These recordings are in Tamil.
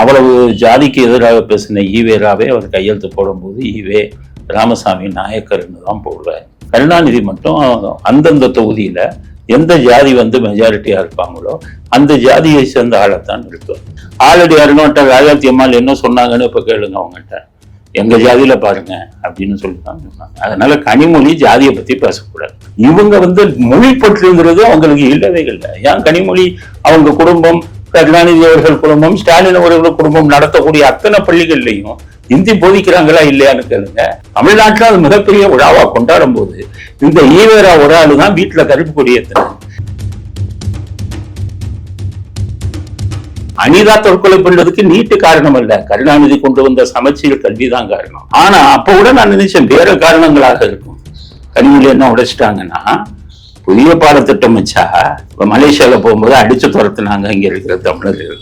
அவ்வளவு ஜாதிக்கு எதிராக பேசின ஈவேராவே அவர் கையெழுத்து போடும்போது ஈவே ராமசாமி நாயக்கர்னு தான் போடுறார். கருணாநிதி மட்டும் அந்தந்த தொகுதியில எந்த ஜாதி வந்து மெஜாரிட்டியா இருப்பாங்களோ அந்த ஜாதியை சேர்ந்த ஆளைத்தான் நிறுத்துவார். ஆல்ரெடி அருணோட்ட ராஜாத்தி அம்மாள் என்ன சொன்னாங்கன்னு இப்போ கேளுங்க அவங்ககிட்ட எங்க ஜாதியில பாருங்க அப்படின்னு சொல்லிட்டாங்க. சொன்னாங்க அதனால கனிமொழி ஜாதியை பத்தி பேசக்கூடாது. இவங்க வந்து மொழி பற்றுங்கிறது அவங்களுக்கு இல்லவே இல்லை. ஏன் கனிமொழி அவங்க குடும்பம் கருணாநிதி அவர்கள் குடும்பம் ஸ்டாலின் அவர்கள் குடும்பம் நடத்தக்கூடிய அத்தனை பள்ளிகள்லையும் இந்தி போதிக்கிறாங்களா இல்லையான்னு கேளுங்க. தமிழ்நாட்டில் அது மிகப்பெரிய விழாவா கொண்டாடும் போது இந்த ஈவேரா ஒரு ஆளு தான் வீட்டில் கருப்பு கொடி ஏத்துனாங்க அனிதா தற்கொலை பண்றதுக்கு நீட்டு காரணம் அல்ல. கருணாநிதி கொண்டு வந்த சமச்சீர் கல்வி தான் காரணம். ஆனா அப்ப கூட நான் நினைச்சேன் வேற காரணங்களாக இருக்கும். கனிமொழி என்ன உடைச்சிட்டாங்கன்னா புதிய பாடத்திட்டம் வச்சா இப்ப மலேசியால போகும்போது அடிச்சு துரத்துனாங்க இங்க இருக்கிற தமிழர்கள்.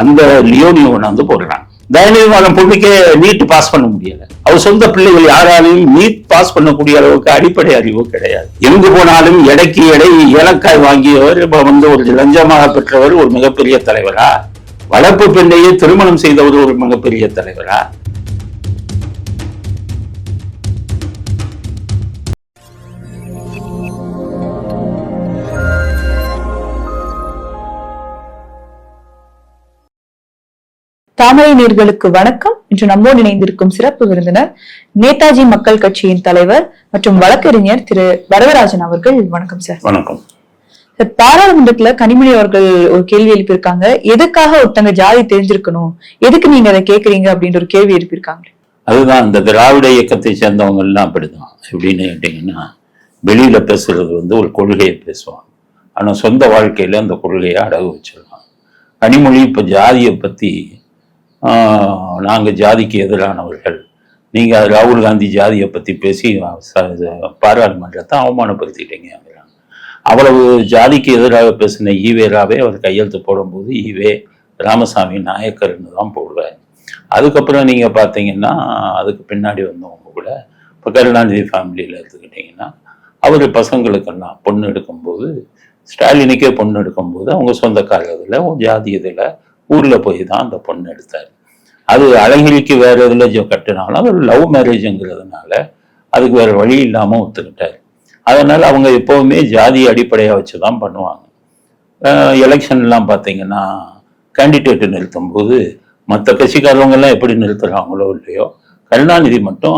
அந்த லியோனியை வந்து போடுறாங்க. தயநிதிமானம் பொண்ணுக்கே நீட் பாஸ் பண்ண முடியல. அவர் சொந்த பிள்ளைகள் யாராலையும் நீட் பாஸ் பண்ணக்கூடிய அளவுக்கு அடிப்படை அறிவு கிடையாது. எங்கு போனாலும் எடைக்கு எடை ஏலக்காய் வாங்கியவர் இப்ப வந்து ஒரு லஞ்சமாக பெற்றவர் ஒரு மிகப்பெரிய தலைவரா? வளர்ப்பு பெண்ணையே திருமணம் செய்தவர் ஒரு மிகப்பெரிய தலைவரா? தாமரை நீர்களுக்கு வணக்கம். இன்று நம்மோடு இணைந்திருக்கும் சிறப்பு விருந்தினர் நேதாஜி மக்கள் கட்சியின் தலைவர் மற்றும் வழக்கறிஞர் திரு வரதராஜன் அவர்கள். வணக்கம் சார். வணக்கம். சார், பாராளுமன்றத்துல கனிமொழி அவர்கள் ஒரு கேள்வி எழுப்பியிருக்காங்க. எதுக்காக ஒருத்தங்க ஜாதி தெரிஞ்சிருக்கணும்? எதுக்கு நீங்க அதை கேக்குறீங்க அப்படின்ற ஒரு கேள்வி எழுப்பியிருக்காங்க அதுதான் இந்த திராவிட இயக்கத்தை சேர்ந்தவங்க எல்லாம் அப்படிதான். எப்படின்னு கேட்டீங்கன்னா வெளியில பேசுறது வந்து ஒரு கொள்கையை பேசுவாங்க. ஆனா சொந்த வாழ்க்கையில அந்த கொள்கையை அடகு வச்சிருவாங்க. கனிமொழி இப்ப ஜாதியை பத்தி நாங்கள் ஜாதிக்கு எதிரானவர்கள். நீங்க ராகுல் காந்தி ஜாதியை பற்றி பேசி பாராளுமன்றத்தை அவமானப்படுத்திட்டீங்க அவ்வளவு ஜாதிக்கு எதிராக பேசின ஈவேராவே அவர் கையெழுத்து போடும்போது ஈவே ராமசாமி நாயக்கர்னு தான் போடுவார். அதுக்கப்புறம் நீங்கள் பார்த்தீங்கன்னா அதுக்கு பின்னாடி வந்தவங்க கூட இப்போ கருணாநிதி ஃபேமிலியில் எடுத்துக்கிட்டிங்கன்னா அவர் பசங்களுக்கெல்லாம் பொண்ணு எடுக்கும்போது ஸ்டாலினுக்கே பொண்ணு எடுக்கும்போது அவங்க சொந்தக்காரர்கள் ஜாதி இதில் ஊரில் போய் தான் அந்த பொண்ணு எடுத்தார். அது அழகிரிக்கு வேற இதில் கட்டினாலும் அது லவ் மேரேஜுங்கிறதுனால அதுக்கு வேற வழி இல்லாமல் ஒத்துக்கிட்டார். அதனால அவங்க எப்போவுமே ஜாதி அடிப்படையாக வச்சு தான் பண்ணுவாங்க. எலெக்ஷன்லாம் பார்த்தீங்கன்னா கேண்டிடேட்டு நிறுத்தும் போது மற்ற கட்சிக்காரவங்க எல்லாம் எப்படி நிறுத்துறாங்களோ இல்லையோ கருணாநிதி மட்டும்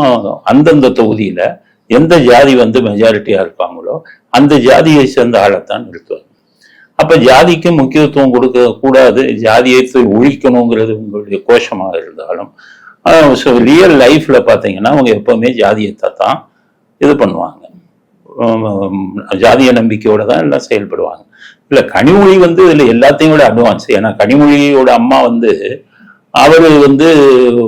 அந்தந்த தொகுதியில எந்த ஜாதி வந்து மெஜாரிட்டியா இருப்பாங்களோ அந்த ஜாதியை சேர்ந்த ஆளைத்தான் நிறுத்துவாங்க அப்ப ஜாதிக்கு முக்கியத்துவம் கொடுக்க கூடாது. ஜாதியை ஒழிக்கணுங்கிறது உங்களுடைய கோஷமாக இருந்தாலும் ரியல் லைஃப்ல பார்த்தீங்கன்னா அவங்க எப்பவுமே ஜாதியத்தை தான் இது பண்ணுவாங்க. ஜாதிய நம்பிக்கையோட தான் எல்லாம் செயல்படுவாங்க. இல்ல கனிமொழி வந்து இதுல எல்லாத்தையும் விட அட்வான்ஸ் ஏன்னா கனிமொழியோட அம்மா வந்து அவர் வந்து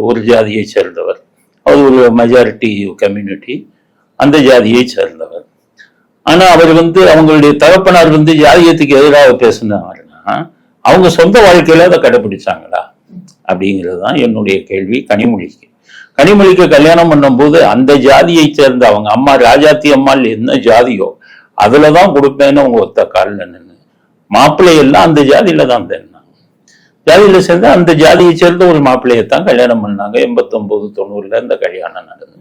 ஒரு ஜாதியை சேர்ந்தவர். அவர் ஒரு மெஜாரிட்டி கம்யூனிட்டி அந்த ஜாதியை சேர்ந்தவர். ஆனா அவர் வந்து அவங்களுடைய தகப்பனார் வந்து ஜாதியத்துக்கு எதிராக பேசினாருன்னா அவங்க சொந்த வாழ்க்கையில அதை கடைபிடிச்சாங்களா? அப்படிங்கிறது தான் என்னுடைய கேள்வி கனிமொழிக்கு. கனிமொழிக்கு கல்யாணம் பண்ணும்போது அந்த ஜாதியை சேர்ந்த அவங்க அம்மா ராஜாத்தி அம்மாள் என்ன ஜாதியோ அதுலதான் கொடுப்பேன்னு அவங்க ஒத்த காலில் நின்று மாப்பிள்ளை எல்லாம் அந்த ஜாதியில தான் தேடினாங்க ஜாதியில சேர்ந்து அந்த ஜாதியை சேர்ந்த ஒரு மாப்பிள்ளையை தான் கல்யாணம் பண்ணாங்க. எண்பத்தொன்பது தொண்ணூறுல இந்த கல்யாணம் நடந்தது.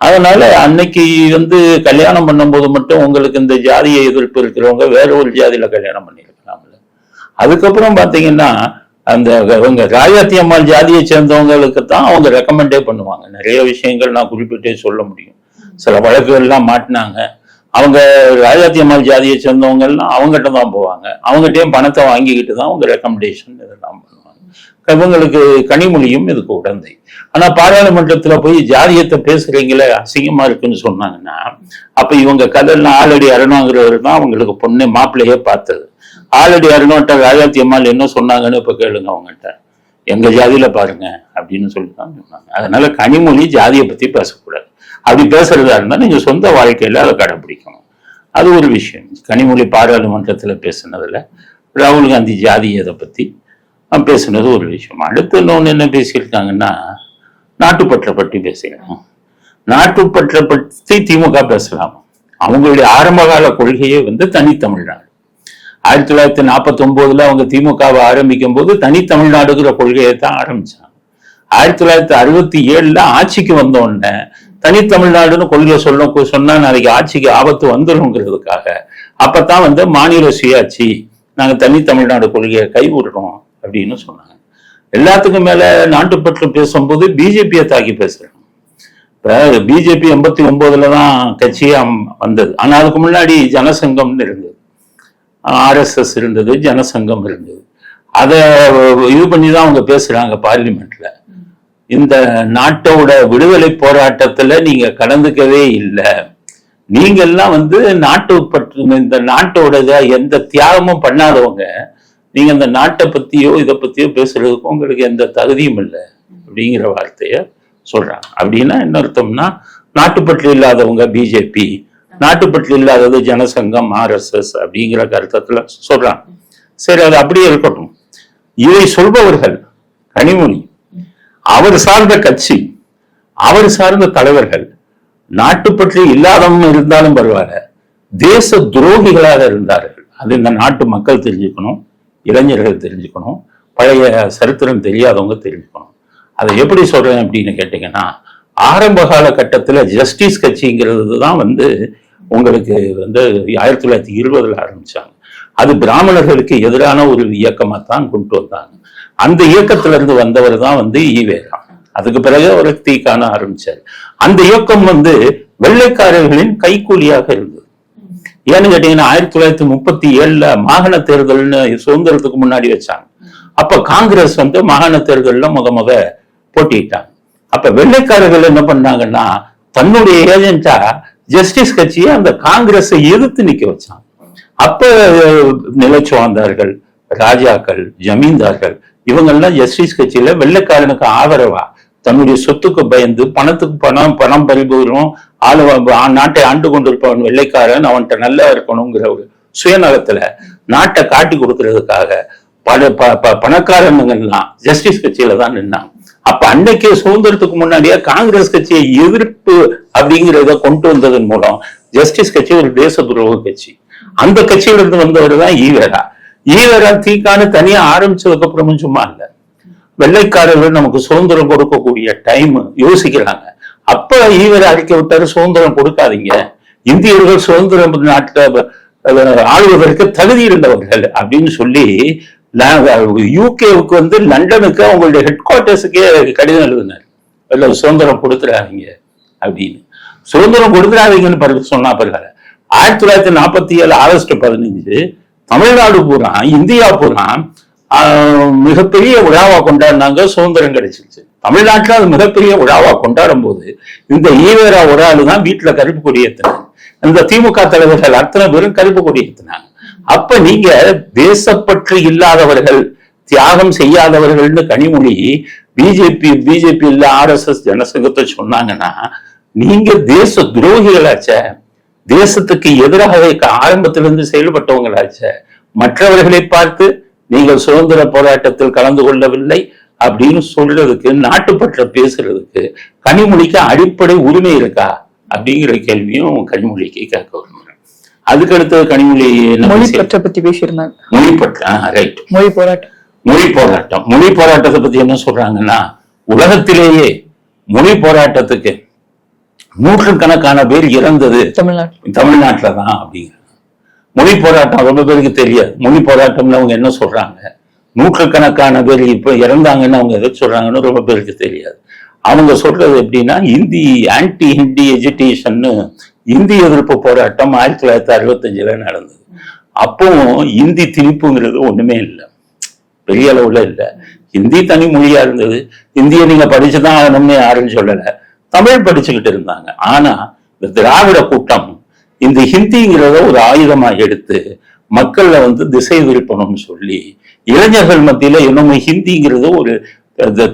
அதனால அன்னைக்கு வந்து கல்யாணம் பண்ணும்போது மட்டும் உங்களுக்கு இந்த ஜாதியை எதிர்ப்பு இருக்கிறவங்க வேற ஒரு ஜாதியில கல்யாணம் பண்ணியிருக்கலாம்ல அதுக்கப்புறம் பார்த்தீங்கன்னா அந்த இவங்க ராஜாத்தி அம்மாள் ஜாதியை சேர்ந்தவங்களுக்கு தான் அவங்க ரெக்கமெண்டே பண்ணுவாங்க. நிறைய விஷயங்கள் நான் குறிப்பிட்டே சொல்ல முடியும். சில வழக்குகள்லாம் மாட்டினாங்க. அவங்க ராஜாத்தி அம்மாள் ஜாதியை சேர்ந்தவங்கள்லாம் அவங்ககிட்ட தான் போவாங்க. அவங்ககிட்டயும் பணத்தை வாங்கிக்கிட்டு தான் அவங்க ரெக்கமெண்டேஷன் இதெல்லாம் பண்ணுவாங்க. இவங்களுக்கு கனிமொழியும் இதுக்கு உடந்தை. ஆனா பாராளுமன்றத்துல போய் ஜாதியத்தை பேசுறீங்களே அசிங்கமா இருக்குன்னு சொன்னாங்கன்னா அப்ப இவங்க கதையெல்லாம் ஆல்ரெடி அருணாங்கிறவர் தான் அவங்களுக்கு பொண்ணு மாப்பிள்ளையே பார்த்தது. ஆல்ரெடி அருணோட்ட ராஜாத்தி அம்மாள் என்ன சொன்னாங்கன்னு இப்ப கேளுங்க அவங்ககிட்ட எங்க ஜாதியில பாருங்க அப்படின்னு சொல்லிதான் சொன்னாங்க. அதனால கனிமொழி ஜாதியை பத்தி பேசக்கூடாது. அப்படி பேசுறதா இருந்தா நீங்க சொந்த வாழ்க்கையில அதை கடைபிடிக்கணும். அது ஒரு விஷயம். கனிமொழி பாராளுமன்றத்துல பேசுனதுல ராகுல் காந்தி ஜாதியதை பத்தி பேசுனது ஒரு விஷயம். அடுத்து இன்னொன்று என்ன பேசியிருக்காங்கன்னா நாட்டுப்பற்றை பற்றி பேசிக்கலாம் நாட்டுப்பற்றை பற்றி திமுக பேசலாம். அவங்களுடைய ஆரம்பகால கொள்கையே வந்து தனித்தமிழ்நாடு ஆயிரத்தி தொள்ளாயிரத்தி நாற்பத்தி ஒன்பதுல அவங்க திமுகவை ஆரம்பிக்கும் போது தனித்தமிழ்நாடுங்கிற கொள்கையை தான் ஆரம்பிச்சாங்க. ஆயிரத்தி தொள்ளாயிரத்தி அறுபத்தி ஏழுல ஆட்சிக்கு வந்த உடனே தனித்தமிழ்நாடுன்னு கொள்கை சொல்ல சொன்னா நாளைக்கு ஆட்சிக்கு ஆபத்து வந்துருங்கிறதுக்காக அப்பதான் வந்து மாநில சுயாட்சி நாங்க தனி தமிழ்நாடு கொள்கையை கைவிடுறோம். அப்படின்னு சொன்னாங்க. எல்லாத்துக்கும் மேல நாட்டுப்பற்று பேசும்போது பிஜேபியை தாக்கி பேசுறாங்க இப்போ பிஜேபி எண்பத்தி ஒன்பதுல தான் கட்சியா வந்தது. ஆனா அதுக்கு முன்னாடி ஜனசங்கம்னு இருந்தது. ஆர்எஸ்எஸ் இருந்தது ஜனசங்கம் இருந்தது. அதை இது பண்ணி தான் அவங்க பேசுறாங்க பார்லிமெண்ட்ல. இந்த நாட்டோட விடுதலை போராட்டத்துல நீங்க கலந்துக்கவே இல்லை. நீங்க எல்லாம் வந்து நாட்டு பற்று இந்த நாட்டோட எந்த தியாகமும் பண்ணாதவங்க நீங்க இந்த நாட்டை பத்தியோ இதை பத்தியோ பேசுறதுக்கும் உங்களுக்கு எந்த தகுதியும் இல்லை அப்படிங்கிற வார்த்தைய சொல்றாங்க. அப்படின்னா என்ன அர்த்தம்னா நாட்டுப்பற்று இல்லாதவங்க பிஜேபி நாட்டுப்பற்று இல்லாதது ஜனசங்கம் ஆர்எஸ்எஸ் அப்படிங்கிற கருத்தத்துல சொல்றாங்க. சரி அது அப்படியே இருக்கட்டும். இதை சொல்பவர்கள் கனிமொழி அவர் சார்ந்த கட்சி அவர் சார்ந்த தலைவர்கள் நாட்டுப்பற்று இல்லாதவங்க இருந்தாலும் பரவாயில்ல தேச துரோகிகளாக இருந்தார்கள். அது இந்த நாட்டு மக்கள் தெரிஞ்சுக்கணும். இளைஞர்கள் தெரிஞ்சுக்கணும் பழைய சரித்திரம் தெரியாதவங்க தெரிஞ்சுக்கணும். அதை எப்படி சொல்றேன் அப்படின்னு கேட்டீங்கன்னா ஆரம்ப கால கட்டத்துல ஜஸ்டிஸ் கட்சிங்கிறது தான் வந்து உங்களுக்கு வந்து ஆயிரத்தி தொள்ளாயிரத்தி இருபதுல ஆரம்பிச்சாங்க. அது பிராமணர்களுக்கு எதிரான ஒரு இயக்கமா தான் கொண்டு வந்தாங்க. அந்த இயக்கத்துல இருந்து வந்தவர் தான் வந்து ஈவேரா அதுக்கு பிறகு அவர் தீ காண ஆரம்பிச்சார். அந்த இயக்கம் வந்து வெள்ளைக்காரர்களின் கைக்கூலியாக இருந்தது. ஏன்னு கேட்டீங்கன்னா ஆயிரத்தி தொள்ளாயிரத்தி முப்பத்தி ஏழுல மாகாண தேர்தல்னு சுதந்திரத்துக்கு முன்னாடி வச்சாங்க. அப்ப காங்கிரஸ் வந்து மாகாண தேர்தலில் முத முத போட்டிட்டாங்க அப்ப வெள்ளைக்காரர்கள் என்ன பண்ணாங்கன்னா தன்னுடைய ஏஜென்டா ஜஸ்டிஸ் கட்சியை அந்த காங்கிரஸை எதிர்த்து நிக்க வச்சாங்க. அப்ப நிலச்சுவாந்தார்கள் ராஜாக்கள் ஜமீன்தார்கள் இவங்கெல்லாம் ஜஸ்டிஸ் கட்சியில வெள்ளைக்காரனுக்கு ஆதரவா தன்னுடைய சொத்துக்கு பயந்து பணத்துக்கு பணம் பணம் பறிபோரும் ஆளு நாட்டை ஆண்டு கொண்டிருப்பவன் வெள்ளைக்காரன் அவன்கிட்ட நல்லா இருக்கணுங்கிற ஒரு சுயநலத்துல நாட்டை காட்டி கொடுக்கறதுக்காக பல ப ப பணக்காரனுங்கெல்லாம் ஜஸ்டிஸ் கட்சியில தான் நின்னாங்க அப்ப அன்னைக்கு சுதந்திரத்துக்கு முன்னாடியே காங்கிரஸ் கட்சியை எதிர்ப்பு அப்படிங்கிறத கொண்டு வந்ததன் மூலம் ஜஸ்டிஸ் கட்சி ஒரு தேச துரோக கட்சி. அந்த கட்சியில இருந்து வந்தவர் தான் ஈவேரா. ஈவேரா தீக்கான தனியா ஆரம்பிச்சதுக்கு அப்புறமும் சும்மா இல்ல. வெள்ளைக்காரர்கள் நமக்கு சுதந்திரம் கொடுக்கக்கூடிய டைம் யோசிக்கிறாங்க. அப்ப ஈவர் அறிக்கை விட்டாரு சுதந்திரம் கொடுக்காதீங்க. இந்தியர்கள் சுதந்திரம் நாட்டில் ஆளுவதற்கு தகுதி இருந்தவர்கள் அப்படின்னு சொல்லி யூகேவுக்கு வந்து லண்டனுக்கு அவங்களுடைய ஹெட் குவார்ட்டர்ஸுக்கே கடிதம் எழுதினார். இல்லை சுதந்திரம் கொடுத்துடாதீங்க அப்படின்னு. சுதந்திரம் கொடுத்துடாதீங்கன்னு பிறகு சொன்னா பிறகு ஆயிரத்தி தொள்ளாயிரத்தி நாற்பத்தி ஏழு ஆகஸ்ட் பதினஞ்சு தமிழ்நாடு பூரா இந்தியா பூரா மிகப்பெரிய விழாவா கொண்டாடினாங்க சுதந்திரம் கிடைச்சிருச்சு. தமிழ்நாட்டில் அது மிகப்பெரிய விழாவா கொண்டாடும் போது இந்த ஈவேரா ஒரு ஆளு தான் வீட்டுல கருப்பு கொடி ஏத்தினாங்க. இந்த திமுக தலைவர்கள் அத்தனை பேரும் கருப்பு கொடி ஏத்தினாங்க. அப்ப நீங்க தேசப்பற்று இல்லாதவர்கள் தியாகம் செய்யாதவர்கள்னு கனிமொழி பிஜேபி பிஜேபி இல்ல ஆர்எஸ்எஸ் ஜனசங்கத்தை சொன்னாங்கன்னா நீங்க தேச துரோகிகளாச்ச. தேசத்துக்கு எதிராக ஆரம்பத்திலிருந்து செயல்பட்டவங்களாச்ச. மற்றவர்களை பார்த்து நீங்கள் சுதந்திர போராட்டத்தில் கலந்து கொள்ளவில்லை அப்படின்னு சொல்றதுக்கு நாட்டுப்பற்ற பேசுறதுக்கு கனிமொழிக்கு அடிப்படை உரிமை இருக்கா? அப்படிங்கிற கேள்வியும் கனிமொழிக்கு கேட்க விரும்புறேன் அதுக்கு அடுத்தது கனிமொழி மொழி பற்ற பத்தி பேசியிருந்தாங்க. மொழிப்பற்று ரைட் மொழி போராட்டம். மொழி போராட்டம். மொழி போராட்டத்தை பத்தி என்ன சொல்றாங்கன்னா உலகத்திலேயே மொழி போராட்டத்துக்கு நூற்றுக்கணக்கான பேர் இறந்தது தமிழ்நாட்டில். தமிழ்நாட்டில தான் அப்படிங்கிறாங்க மொழி போராட்டம் ரொம்ப பேருக்கு தெரியாது. மொழி போராட்டம்னு அவங்க என்ன சொல்றாங்க? நூற்றுக்கணக்கான பேர் இப்போ இறந்தாங்கன்னு அவங்க எதை சொல்றாங்கன்னு ரொம்ப பேருக்கு தெரியாது. அவங்க சொல்றது எப்படின்னா இந்தி ஆன்டி ஹிந்தி எஜுகேஷன்னு இந்தி எதிர்ப்பு போராட்டம் ஆயிரத்தி தொள்ளாயிரத்தி அறுபத்தஞ்சுல நடந்தது. அப்போ இந்தி திணிப்புங்கிறது ஒண்ணுமே இல்லை. பெரிய அளவுல இல்லை. ஹிந்தி தனி மொழியா இருந்தது. இந்தியை நீங்க படிச்சுதான் ஆகணும்னு யாரும் சொல்லலை. தமிழ் படிச்சுக்கிட்டு இருந்தாங்க. ஆனா இந்த திராவிட கூட்டம் இந்த ஹிந்திங்கிறத ஒரு ஆயுதமா எடுத்து மக்கள்ல வந்து திசை திருப்பணும்னு சொல்லி இளைஞர்கள் மத்தியில இன்னும் ஹிந்திங்கிறது ஒரு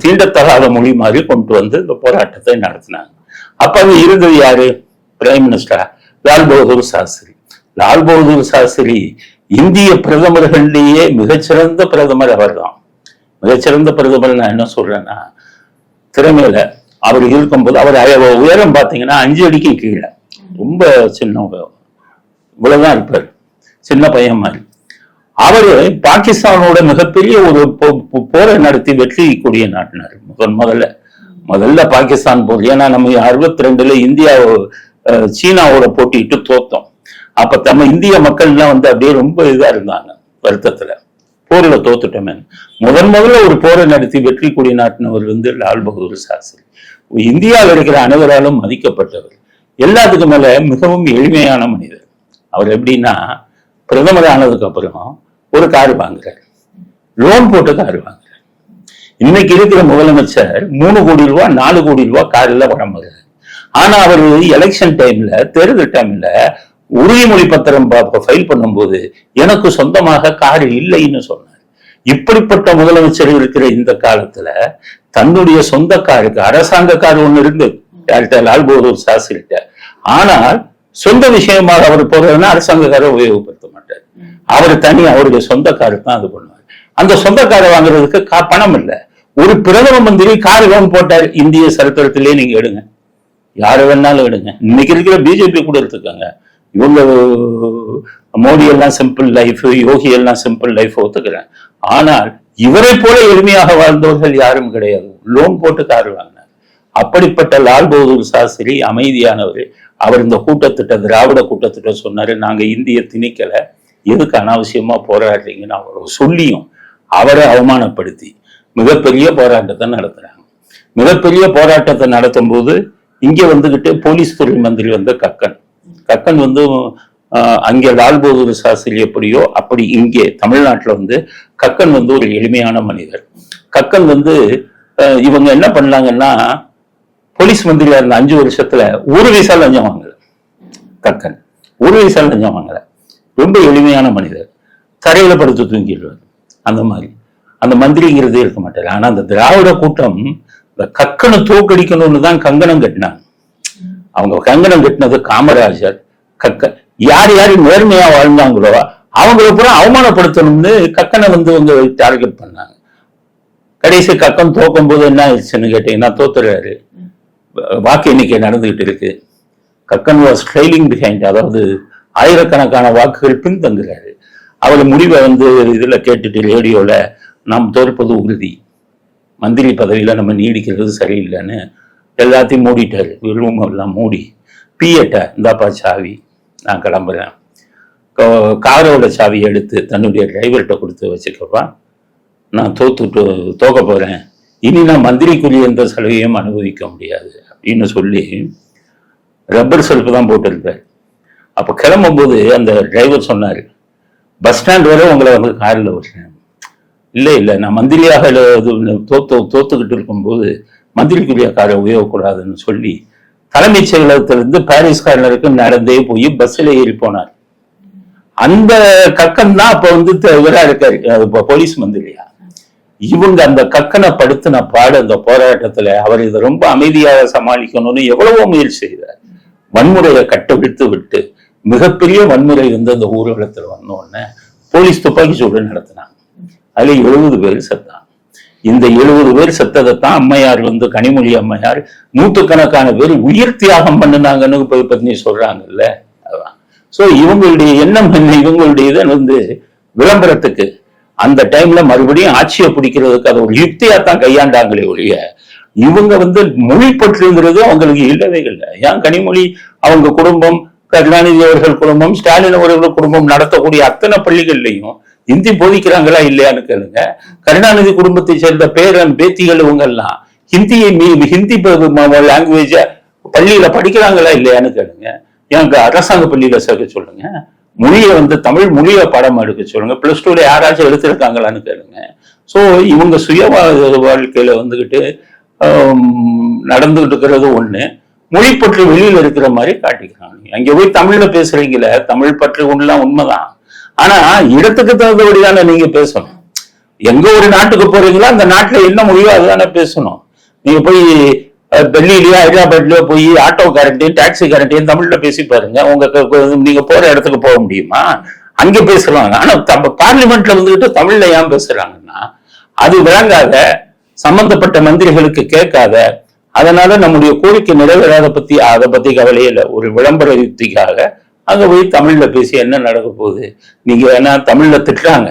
தீண்டத்தகாத மொழி மாதிரி கொண்டு வந்து இந்த போராட்டத்தை நடத்தினாங்க. அப்ப அது இருந்தது யாரு? Prime minister Lal Bahadur Shastri. Lal Bahadur Shastri இந்திய பிரதமர்களிலேயே மிகச்சிறந்த பிரதமர் அவர்தான். மிகச்சிறந்த பிரதமர் நான் என்ன சொல்றேன்னா திறமையில அவர் இருக்கும்போது அவர் உயரம் பார்த்தீங்கன்னா அஞ்சு அடிக்கு கீழே. ரொம்ப சின்ன இவ்வளவுதான் இருப்பார். சின்ன பையன் மாதிரி. அவரு பாகிஸ்தானோட மிகப்பெரிய ஒரு போரை நடத்தி வெற்றி கொடிய நாட்டினார். முதன் முதல்ல. முதல்ல பாகிஸ்தான் போர். ஏன்னா நம்ம அறுபத்தி ரெண்டுல இந்தியா சீனாவோட போட்டிட்டு தோத்தோம். அப்ப நம்ம இந்திய மக்கள்லாம் வந்து அப்படியே ரொம்ப இதா இருந்தாங்க வருத்தத்துல. போர்ல தோத்துட்டோமே. முதன் முதல்ல ஒரு போரை நடத்தி வெற்றி கொடி நாட்டினவர் வந்து லால் பகதூர் சாஸ்திரி. இந்தியாவில் இருக்கிற அனைவராலும் மதிக்கப்பட்டவர். எல்லாத்துக்கும் மேல மிகவும் எளிமையான மனிதர். அவர் எப்படின்னா பிரதமர் ஆனதுக்கு அப்புறம் ஒரு கார் வாங்குறாரு. லோன் போட்டு கார் வாங்குறாரு. இன்னைக்கு இருக்கிற முதலமைச்சர் மூணு கோடி ரூபா நாலு கோடி ரூபா காரில் வழங்குறாரு ஆனா அவர் எலெக்ஷன் டைம்ல தேர்தல் டைம்ல உறுதிமொழி பத்திரம் ஃபைல் பண்ணும்போது எனக்கு சொந்தமாக கார் இல்லைன்னு சொன்னார். இப்படிப்பட்ட முதலமைச்சர் இருக்கிற இந்த காலத்துல தன்னுடைய சொந்த காருக்கு அரசாங்க கார் ஒன்று இருந்தது யார்கிட்ட லால் பகதூர் சாஸ்திரிட்ட ஆனால் சொந்த விஷயமாக அவர் போறதுன்னா அரசாங்க உபயோகப்படுத்த மாட்டார். அவர் தனி அவருடைய சொந்த காரு தான் அது பண்ணுவார். அந்த சொந்த காரை வாங்குறதுக்கு கா பணம் இல்லை. ஒரு பிரதம மந்திரி கார் லோன் போட்டார். இந்திய சரித்திரத்திலேயே நீங்க எடுங்க. யாரை வேணாலும் எடுங்க. இன்னைக்கு இருக்கிற பிஜேபி கூட எடுத்துக்கோங்க. இவங்க மோடி எல்லாம் சிம்பிள் லைஃப் யோகி எல்லாம் சிம்பிள் லைஃப் ஒத்துக்கிறேன் ஆனால் இவரை போல எளிமையாக வாழ்ந்தவர்கள் யாரும் கிடையாது. லோன் போட்டு கார் வாங்க. அப்படிப்பட்ட லால் பகதூர் சாஸ்திரி அமைதியானவர். அவர் இந்த கூட்டத்திட்ட திராவிட கூட்டத்திட்ட சொன்னாரு நாங்க இந்திய திணிக்கலை. எதுக்கு அனாவசியமா போராடுறீங்கன்னு அவர் சொல்லியும் அவரை அவமானப்படுத்தி. மிகப்பெரிய போராட்டத்தை நடத்துறாங்க. மிகப்பெரிய போராட்டத்தை நடத்தும் போது இங்க வந்துகிட்டு போலீஸ் துறை மந்திரி வந்து கக்கன். கக்கன் வந்து அங்கே லால் பகதூர் சாஸ்திரி எப்படியோ அப்படி இங்கே தமிழ்நாட்டுல வந்து கக்கன் வந்து ஒரு எளிமையான மனிதர். கக்கன் வந்து இவங்க என்ன பண்ணாங்கன்னா போலீஸ் மந்திரியா இருந்த அஞ்சு வருஷத்துல ஒரு விசா லஞ்சம் வாங்கல. கக்கன். ஒரு விசா லஞ்சம் வாங்கல. ரொம்ப எளிமையான மனிதர். தரையில படுத்து தூங்கிடுவார். அந்த மாதிரி. அந்த மந்திரிங்கிறதே இருக்க மாட்டார். ஆனா அந்த திராவிட கூட்டம் இந்த கக்கனை தோக்கடிக்கணும்னு தான் கங்கணம் கட்டினாங்க. அவங்க கங்கணம் கட்டினது காமராஜர் கக்க யார் யார் நேர்மையா வாழ்ந்தாங்களோ அவங்கள பூரா அவமானப்படுத்தணும்னு கக்கனை வந்து அவங்க டார்கெட் பண்ணாங்க. கடைசி கக்கம் தோக்கும் போது என்ன ஆயிடுச்சுன்னு கேட்டீங்கன்னா தோத்துறாரு. வாக்கு எண்ணிக்கை நடந்துகிட்டு இருக்கு. கக்கன் வாஸ் ட்ரைலிங் பிஹைண்ட் அதாவது ஆயிரக்கணக்கான வாக்குகள் பின்தங்குறாரு அவர் முடிவை வந்து இதில் கேட்டுட்டு ரேடியோவில் நாம் தோற்பது உறுதி. மந்திரி பதவியில் நம்ம நீடிக்கிறது சரியில்லைன்னு எல்லாத்தையும் மூடிட்டார். ரூம் எல்லாம் மூடி. பிஎட்ட இந்தாப்பா சாவி நான் கிளம்புறேன். காரோட சாவி எடுத்து தன்னுடைய டிரைவர்கிட்ட கொடுத்து வச்சுக்கப்பா. நான் தோத்துட்டு தோக்க போகிறேன் இனி நான் மந்திரிக்குரிய எந்த சலுகையும் அனுபவிக்க முடியாது. அப்படின்னு சொல்லி ரப்பர் செருப்பு தான் போட்டிருந்தார் அப்போ கிளம்பும்போது அந்த டிரைவர் சொன்னார் பஸ் ஸ்டாண்ட் வரை உங்களை வந்து காரில் வச்சேன் இல்லை இல்லை நான் மந்திரியாக தோத்து தோத்துக்கிட்டு இருக்கும்போது மந்திரிக்குரிய காரை உபயோகக்கூடாதுன்னு சொல்லி தலைமைச் செயலகத்திலிருந்து பாரிஸ் காரனருக்கு நடந்தே போய் பஸ்ஸில் ஏறி போனார். அந்த கக்கம் தான் அப்போ வந்து த- இருக்காரு போலீஸ் மந்திரியா? இவங்க அந்த கக்கனை படுத்தின பாடு அந்த போராட்டத்துல அவர் இதை ரொம்ப அமைதியாக சமாளிக்கணும்னு எவ்வளவோ முயற்சி செய்தார். வன்முறையை கட்டவிழ்த்து விட்டு மிகப்பெரிய வன்முறை வந்து அந்த ஊர்வலத்தில் வந்த உடனே போலீஸ் துப்பாக்கி சூடு நடத்தினாங்க. அதுல எழுபது பேர் செத்தாங்க. இந்த எழுபது பேர் செத்ததைத்தான் அம்மையார் வந்து கனிமொழி அம்மையார் நூற்றுக்கணக்கான பேர் உயிர் தியாகம் பண்ணினாங்கன்னு போய் பத்தி சொல்றாங்கல்ல? அதான். சோ இவங்களுடைய எண்ணம் என்ன? இவங்களுடைய இதை வந்து விளம்பரத்துக்கு. அந்த டைம்ல மறுபடியும் ஆட்சியை பிடிக்கிறதுக்கு அது ஒரு யுக்தியா தான் கையாண்டாங்களே ஒழிய இவங்க வந்து மொழி பற்றுங்கிறது அவங்களுக்கு இல்லவே இல்லை. ஏன் கனிமொழி? அவங்க குடும்பம் கருணாநிதி அவர்கள் குடும்பம் ஸ்டாலின் அவர்கள் குடும்பம் நடத்தக்கூடிய அத்தனை பள்ளிகள்லையும் ஹிந்தி போதிக்கிறாங்களா இல்லையான்னு கேளுங்க. கருணாநிதி குடும்பத்தை சேர்ந்த பேரன் பேத்திகள் இவங்க எல்லாம் ஹிந்தியை மீ- ஹிந்தி லாங்குவேஜ பள்ளியில படிக்கிறாங்களா இல்லையான்னு கேளுங்க. எனக்கு அரசாங்க பள்ளியில சேர்க்க சொல்லுங்க. மொழியை வந்து தமிழ் மொழியை பாடம் எடுக்க சொல்லுங்க. பிளஸ் டூல யாராச்சும் எடுத்திருக்காங்களான்னு கேளுங்க. சோ இவங்க சுய வாழ்க்கையில வந்துகிட்டு நடந்துகிட்டு இருக்கிறது ஒண்ணு. மொழி பற்று வெளியில இருக்கிற மாதிரி காட்டிக்கிறாங்க. அங்க போய் தமிழ்ல பேசுறீங்களே தமிழ் பற்று ஒண்ணுலாம் உண்மைதான். ஆனா இடத்துக்கு தகுந்தபடி தானே நீங்க பேசணும். எங்க ஒரு நாட்டுக்கு போறீங்களோ அந்த நாட்டுல என்ன மொழியோ அதுதானே பேசணும். நீங்க போய் டெல்லியிலயோ ஹைதராபாத்லயோ போய் ஆட்டோ கரண்டையும் டாக்ஸி கரண்டையும் தமிழ்ல பேசி பாருங்க. உங்க நீங்க போற இடத்துக்கு போக முடியுமா? அங்க பேசுறாங்க. ஆனா தம்ம பார்லிமெண்ட்ல வந்துகிட்டு தமிழ்ல ஏன் பேசுறாங்கன்னா அது விளங்காத சம்பந்தப்பட்ட மந்திரிகளுக்கு கேட்காத அதனால நம்முடைய கோரிக்கை நிறைவேறாத பத்தி அதை பத்தி கவலையே இல்லை ஒரு விளம்பர யுக்திக்காக அங்க போய் தமிழ்ல பேசி என்ன நடக்க போகுது? நீங்க வேணா தமிழ்ல திட்டுறாங்க.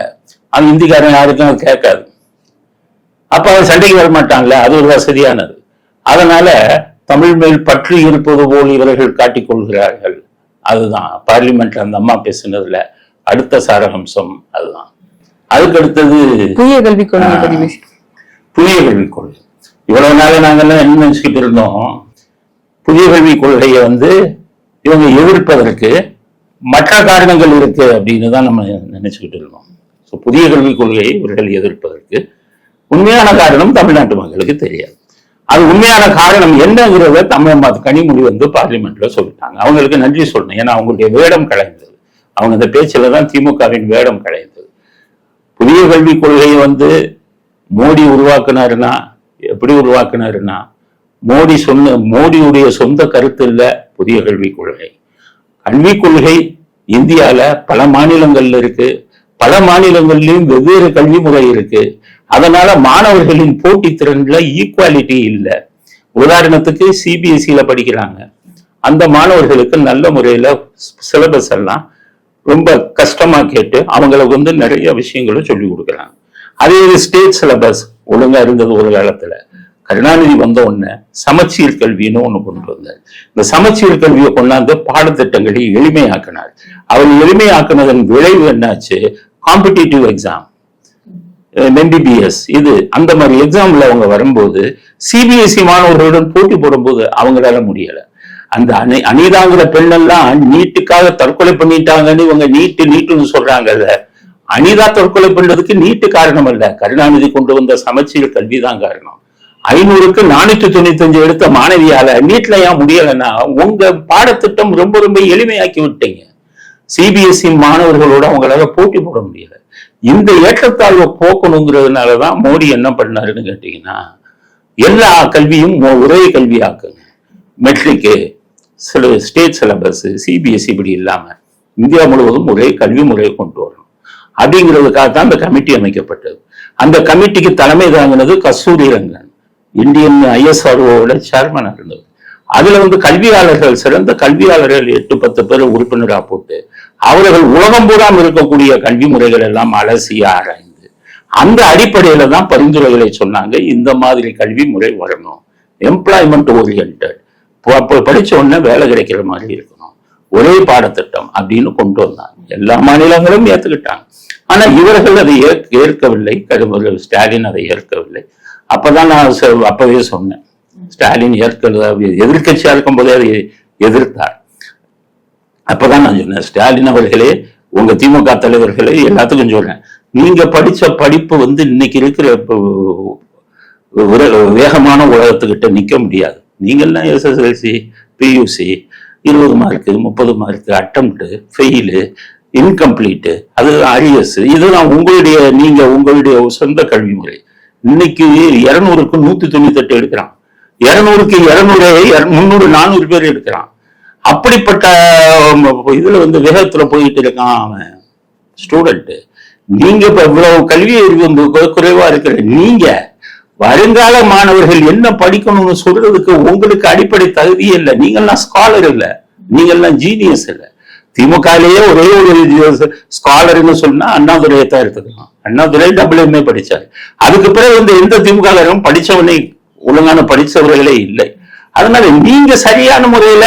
அந்த இந்திக்காரன் யாருக்கும் கேட்காது. அப்ப அவன் சண்டைக்கு வர மாட்டாங்களே அது ஒரு வசதியானது. அதனால தமிழ் மேல் பற்று இருப்பது போல் இவர்கள் காட்டிக் கொள்கிறார்கள். அதுதான். பார்லிமெண்ட்ல அந்த அம்மா பேசுனதுல அடுத்த சாரகம்சம் அதுதான். அதுக்கு அடுத்தது புதிய கல்விக் கொள்கை புதிய கல்விக் கொள்கை இவ்வளவு நாள நாங்கெல்லாம் என்ன நினைச்சுக்கிட்டு இருந்தோம்? புதிய கல்விக் கொள்கையை வந்து இவங்க எதிர்ப்பதற்கு மற்ற காரணங்கள் இருக்கு அப்படின்னு தான் நம்ம நினைச்சுக்கிட்டு இருந்தோம். ஸோ புதிய கல்விக் கொள்கையை இவர்கள் எதிர்ப்பதற்கு உண்மையான காரணம் தமிழ்நாட்டு மக்களுக்கு தெரியாது. அது உண்மையான காரணம் என்னங்கிறத தமிழ் மா- கனிமொழி வந்து பார்லிமெண்ட்ல சொல்லிட்டாங்க. அவங்களுக்கு நன்றி சொல்லணும். ஏன்னா அவங்களுடைய வேடம் கலைந்தது அவங்க இந்த பேச்சில தான் திமுகவின் வேடம் கலைந்தது புதிய கல்விக் கொள்கையை வந்து மோடி உருவாக்குனாருன்னா எப்படி உருவாக்குனாருன்னா மோடி சொன்ன மோடியுடைய சொந்த கருத்து இல்ல புதிய கல்விக் கொள்கை. கல்விக் கொள்கை இந்தியால பல மாநிலங்கள்ல இருக்கு. பல மாநிலங்கள்லயும் வெவ்வேறு கல்வி முறை இருக்கு. அதனால மாணவர்களின் போட்டி திறன்ல ஈக்குவாலிட்டி இல்ல. உதாரணத்துக்கு சிபிஎஸ்சியில படிக்கிறாங்க. அந்த மாணவர்களுக்கு நல்ல முறையில சிலபஸ் எல்லாம் ரொம்ப கஷ்டமா கேட்டு அவங்களுக்கு வந்து நிறைய விஷயங்களும் சொல்லி கொடுக்குறாங்க. அதே இது ஸ்டேட் சிலபஸ் ஒழுங்கா இருந்தது ஒரு காலத்துல. கருணாநிதி வந்த உடனே சமச்சீர் கல்வின்னு ஒண்ணு கொண்டு வந்தார். இந்த சமச்சீர் கல்வியை கொண்டாந்து பாடத்திட்டங்களை எளிமையாக்கினார். அவர் எளிமையாக்குனதன் விளைவு என்னாச்சு? காம்படிட்டிவ் எக்ஸாம் எம்பிபிஎஸ் இது அந்த மாதிரி எக்ஸாம்ல அவங்க வரும்போது சிபிஎஸ்இ மாணவர்களுடன் போட்டி போடும்போது அவங்களால முடியல. அந்த அனி அனிதாங்கிற பெண்ணெல்லாம் நீட்டுக்காக தற்கொலை பண்ணிட்டாங்கன்னு இவங்க நீட்டு நீட்டுன்னு சொல்றாங்கல்ல. அனிதா தற்கொலை பண்றதுக்கு நீட்டு காரணம் அல்ல. கருணாநிதி கொண்டு வந்த சமச்சீர் கல்வி தான் காரணம். ஐநூறுக்கு நானூத்தி தொண்ணூத்தி அஞ்சு எடுத்த மாணவியால நீட்ல ஏன் முடியலைன்னா உங்க பாடத்திட்டம் ரொம்ப ரொம்ப எளிமையாக்கி விட்டீங்க. சிபிஎஸ்இ மாணவர்களோட அவங்களால போட்டி போட முடியல. இந்த ஏற்றத்தாழ்வை போக்கணுங்கிறதுனாலதான் மோடி என்ன பண்ணாருன்னு கேட்டீங்கன்னா எல்லா கல்வியும் ஒரே ஒரே கல்வியாக்குங்க. மெட்ரிக்கு சில ஸ்டேட் சிலபஸ் சிபிஎஸ்சி இப்படி இல்லாமல் இந்தியா முழுவதும் ஒரே கல்வி முறையை கொண்டு வரணும். அப்படிங்கிறதுக்காக தான் அந்த கமிட்டி அமைக்கப்பட்டது. அந்த கமிட்டிக்கு தலைமை தாங்கினது கஸ்தூரி ரங்கன். இந்தியன் ஐஎஸ்ஆர்ஓட சேர்மனாக இருந்தது அதுல வந்து கல்வியாளர்கள் சிறந்த கல்வியாளர்கள் எட்டு பத்து பேர் உறுப்பினரா போட்டு அவர்கள் உலகம் பூராம் இருக்கக்கூடிய கல்வி முறைகள் எல்லாம் அலசி ஆராய்ந்து அந்த அடிப்படையில தான் பரிந்துரைகளை சொன்னாங்க இந்த மாதிரி கல்வி முறை வரணும். எம்ப்ளாய்மெண்ட் ஓரியன்ட் படிச்ச உடனே வேலை கிடைக்கிற மாதிரி இருக்கணும். ஒரே பாடத்திட்டம் அப்படின்னு கொண்டு வந்தாங்க. எல்லா மாநிலங்களும் ஏத்துக்கிட்டாங்க. ஆனா இவர்கள் அதை ஏற்க- ஏற்கவில்லை. கரும ஸ்டாலின் அதை ஏற்கவில்லை. அப்பதான் நான் அப்பவே சொன்னேன். ஸ்டாலின் ஏற்கனவே எதிர்கட்சியா இருக்கும் போதே அதை எதிர்த்தார். அப்பதான் நான் சொன்னேன் ஸ்டாலின் அவர்களே உங்க திமுக தலைவர்களே எல்லாத்துக்கும் சொல்றேன். நீங்க படிச்ச படிப்பு வந்து இன்னைக்கு இருக்கிற வேகமான உலகத்துக்கிட்ட நிக்க முடியாது. நீங்கள்லாம் எஸ்எஸ்எல்சி பியூசி இருபது மார்க்கு முப்பது மார்க்கு அட்டம்ப்ட் ஃபெயிலு இன்கம்ப்ளீட்டு அது அரியஸ் இதெல்லாம் உங்களுடைய நீங்க உங்களுடைய சொந்த கல்வி முறை. இன்னைக்கு இருநூறுக்கு நூத்தி தொண்ணூத்தி எட்டு எடுக்கிறான். இருநூறுக்கு இருநூறு முந்நூறு நானூறு பேர் இருக்கிறான். அப்படிப்பட்ட இதுல வந்து வேகத்துல போயிட்டு இருக்கான் அவன். ஸ்டூடெண்ட் நீங்க இப்ப இவ்வளவு கல்வி அறிவு குறைவா இருக்கிற நீங்க வருங்கால மாணவர்கள் என்ன படிக்கணும்னு சொல்றதுக்கு உங்களுக்கு அடிப்படை தகுதியே இல்லை. நீங்கெல்லாம் ஸ்காலர் இல்லை. நீங்கெல்லாம் ஜீனியஸ் இல்ல. திமுகலேயே ஒரே ஒரு ஸ்காலர்னு சொன்னா அண்ணாதுரையை தான் எடுத்துக்கலாம். அண்ணாதுரை டபுள் எம்ஏ படிச்சாரு. அதுக்கு பிறகு வந்து எந்த திமுக படிச்சவனே ஒழுங்கான படித்தவர்களே இல்லை. அதனால நீங்க சரியான முறையில